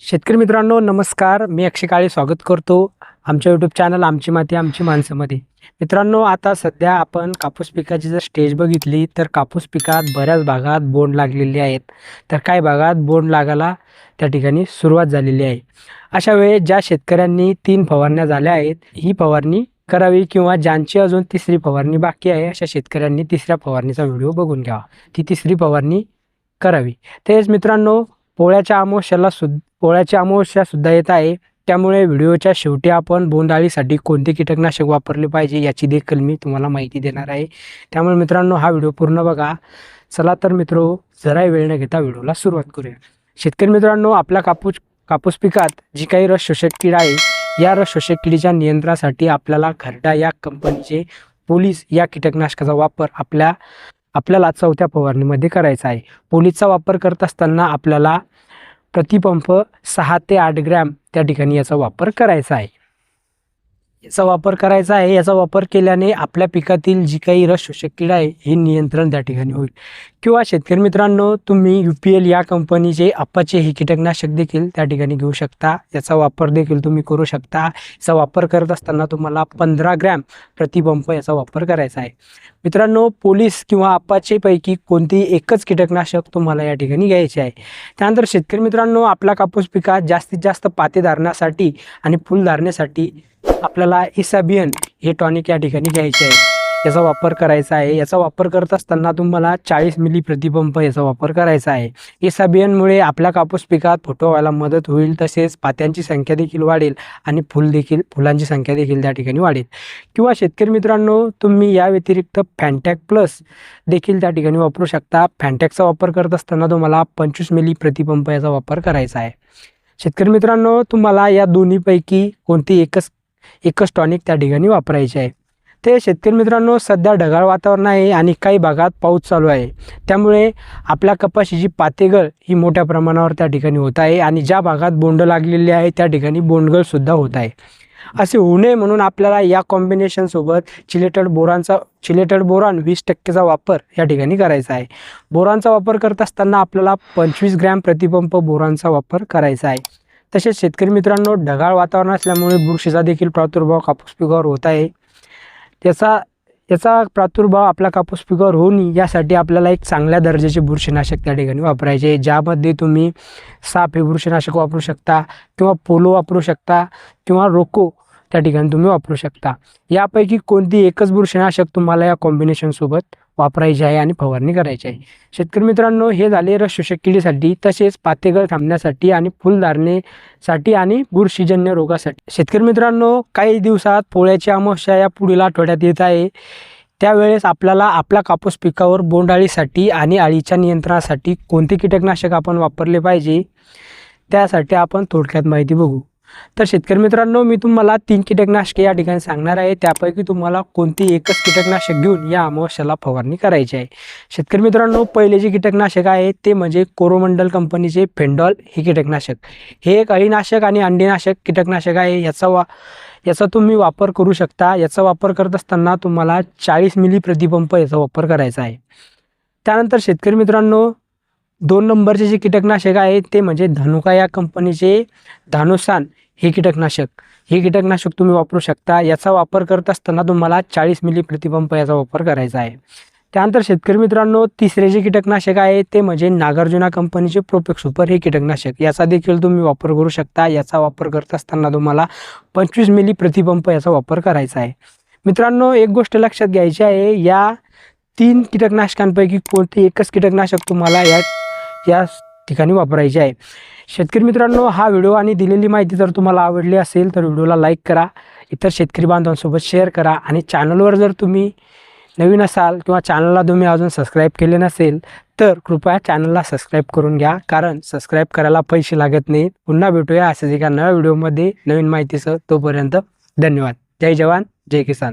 शेतकरी मित्रांनो नमस्कार. मी अक्षय काळे स्वागत करतो आमच्या यूट्यूब चॅनल आमची माती आमची माणसामध्ये मित्रांनो आता सध्या आपण कापूस पिकाची जर स्टेज बघितली तर कापूस पिकात बऱ्याच भागात बोंड लागलेली आहेत. तर काही भागात बोंड लागायला त्या ठिकाणी सुरुवात झालेली आहे. अशा वेळेस ज्या शेतकऱ्यांनी तीन फवारण्या झाल्या आहेत ही फवारणी करावी किंवा ज्यांची अजून तिसरी फवारणी बाकी आहे अशा शेतकऱ्यांनी तिसऱ्या फवारणीचा व्हिडिओ बघून घ्यावा. ती तिसरी फवारणी करावी. तेच मित्रांनो पोळ्याच्या अमावस्याला सुद्धा पोळ्याची अमावस्या सुद्धा येत आहे. त्यामुळे व्हिडिओच्या शेवटी आपण बोंडाळीसाठी कोणते कीटकनाशक वापरले पाहिजे याची देखील मी तुम्हाला माहिती देणार आहे. त्यामुळे मित्रांनो हा व्हिडिओ पूर्ण बघा. चला तर मित्रो जराही वेळ न घेता व्हिडिओला सुरुवात करूया. शेतकरी मित्रांनो आपल्या कापूस कापूस पिकात जी काही रस शोषक कीड आहे या रस शोषक किडीच्या नियंत्रणासाठी आपल्याला घरडा या कंपनीचे पोलीस या कीटकनाशकाचा वापर आपल्या आपल्याला चौथ्या फवारणीमध्ये करायचा आहे. पोलीसचा वापर करत असताना आपल्याला प्रतिपंप सहा ते आठ ग्रॅम त्या ठिकाणी याचा वापर करायचा आहे. याचा वापर करायचा आहे. याचा वापर केल्याने आपल्या पिकातील जी काही रस शोषक कीड आहे हे नियंत्रण त्या ठिकाणी होईल. किंवा शेतकरी मित्रांनो तुम्ही यू पी एल या कंपनीचे अप्पाचे हे कीटकनाशक देखील त्या ठिकाणी घेऊ शकता. याचा वापर देखील तुम्ही करू शकता. याचा वापर करत असताना तुम्हाला पंधरा ग्रॅम प्रतिपंप याचा वापर करायचा आहे. मित्रांनो पोलीस किंवा अप्पाचेपैकी कोणतेही एकच कीटकनाशक तुम्हाला या ठिकाणी घ्यायचे आहे. त्यानंतर शेतकरी मित्रांनो आपला कापूस पिकात जास्तीत जास्त पाते धारण्यासाठी आणि फुल धारण्यासाठी आपल्याला इसाबियन हे टॉनिक या ठिकाणी घ्यायचे आहे. याचा वापर करायचा आहे. याचा वापर करत असताना तुम्हाला चाळीस मिली प्रतिपंप याचा वापर करायचा आहे. इसाबियनमुळे आपल्या कापूस पिकात फोटो व्हायला मदत होईल तसेच पात्यांची संख्या देखील वाढेल आणि फुल देखील फुलांची संख्या देखील त्या ठिकाणी वाढेल. किंवा शेतकरी मित्रांनो तुम्ही या व्यतिरिक्त फॅन्टॅक प्लस देखील त्या ठिकाणी वापरू शकता. फॅन्टॅकचा वापर करत असताना तुम्हाला पंचवीस मिली प्रतिपंप याचा वापर करायचा आहे. शेतकरी मित्रांनो तुम्हाला या दोन्हीपैकी कोणती एकच एकच टॉनिक त्या ठिकाणी वापरायचे आहे. ते शेतकरी मित्रांनो सध्या ढगाळ वातावरण आहे आणि काही भागात पाऊस चालू आहे. त्यामुळे आपल्या कपाशीची पातेगळ ही मोठ्या प्रमाणावर त्या ठिकाणी होत आहे आणि ज्या भागात बोंड लागलेली आहे त्या ठिकाणी बोंडगळसुद्धा होत आहे. असे होऊ नये म्हणून आपल्याला या कॉम्बिनेशनसोबत चिलेटेड बोरांचा चिलेटेड बोरान वीस टक्केचा वापर या ठिकाणी करायचा आहे. बोरांचा वापर करत असताना आपल्याला पंचवीस ग्रॅम प्रतिपंप बोरांचा वापर करायचा आहे. तसेच शेतकरी मित्रांनो ढगाळ वातावरण असल्यामुळे बुरशीचा देखील प्रादुर्भाव कापूस पिकावर होत आहे. त्याचा याचा प्रादुर्भाव आपल्या कापूस पिकावर होऊ नये यासाठी आपल्याला एक चांगल्या दर्जाचे बुरशीनाशक त्या ठिकाणी वापरायचे. ज्यामध्ये तुम्ही साप हे बुरशीनाशक वापरू शकता किंवा पोलो वापरू शकता किंवा रोको त्या ठिकाणी तुम्ही वापरू शकता. यापैकी कोणती एकच बुरशीनाशक तुम्हाला या कॉम्बिनेशनसोबत वापरायचे आहे आणि फवारणी करायची आहे? शेतकरी मित्रांनो हे झाले रस शोषक किडीसाठी तसेच पातेगळ थांबण्यासाठी आणि फुलधारणेसाठी आणि बुरशीजन्य रोगासाठी. शेतकरी मित्रांनो काही दिवसात पोळ्याची अमावस्या या पुढील आठवड्यात येत आहे. त्यावेळेस आपल्याला आपल्या कापूस पिकावर बोंडाळीसाठी आणि अळीच्या नियंत्रणासाठी कोणते कीटकनाशक आपण वापरले पाहिजे? त्यासाठी आपण थोडक्यात माहिती बघू. तर शेतकरी मित्रांनो मी तुम्हाला तीन कीटकनाशके या ठिकाणी सांगणार आहे. त्यापैकी तुम्हाला कोणती एकच कीटकनाशक घेऊन या अमावस्याला फवारणी करायची आहे. शेतकरी मित्रांनो पहिले जे कीटकनाशक आहे ते म्हणजे कोरोमंडल कंपनीचे फेंडॉल हे कीटकनाशक. हे एक अळीनाशक आणि अंडीनाशक कीटकनाशक आहे. याचा वा याचा तुम्ही वापर करू शकता. याचा वापर करत असताना तुम्हाला चाळीस मिली प्रतिपंप याचा वापर करायचा आहे. त्यानंतर शेतकरी मित्रांनो दोन नंबरचे जे कीटकनाशक आहे ते म्हणजे धनुका या कंपनीचे धानुसान हे कीटकनाशक. हे कीटकनाशक तुम्ही वापरू शकता. याचा वापर करत असताना तुम्हाला चाळीस मिली प्रतिपंप याचा वापर करायचा आहे. त्यानंतर शेतकरी मित्रांनो तिसरे जे कीटकनाशक आहे ते म्हणजे नागार्जुना कंपनीचे प्रोपेक सुपर हे कीटकनाशक. याचा देखील तुम्ही वापर करू शकता. याचा वापर करत असताना तुम्हाला पंचवीस मिली प्रतिपंप याचा वापर करायचा आहे. मित्रांनो एक गोष्ट लक्षात घ्यायची आहे या तीन कीटकनाशकांपैकी कोणते एकच कीटकनाशक तुम्हाला या या ठिकाणी वापरायचे आहे. शेतकरी मित्रांनो हा व्हिडिओ आणि दिलेली माहिती जर तुम्हाला आवडली असेल तर व्हिडिओला लाईक करा. इतर शेतकरी बांधवांसोबत शेअर करा. आणि चॅनलवर जर तुम्ही नवीन असाल किंवा चॅनलला तुम्ही अजून सबस्क्राईब केले नसेल तर कृपया चॅनलला सबस्क्राईब करून घ्या. कारण सबस्क्राईब करायला पैसे लागत नाहीत. पुन्हा भेटूया असेच एका नव्या व्हिडिओमध्ये. नवीन माहितीसह तोपर्यंत धन्यवाद. जय जवान जय किसान.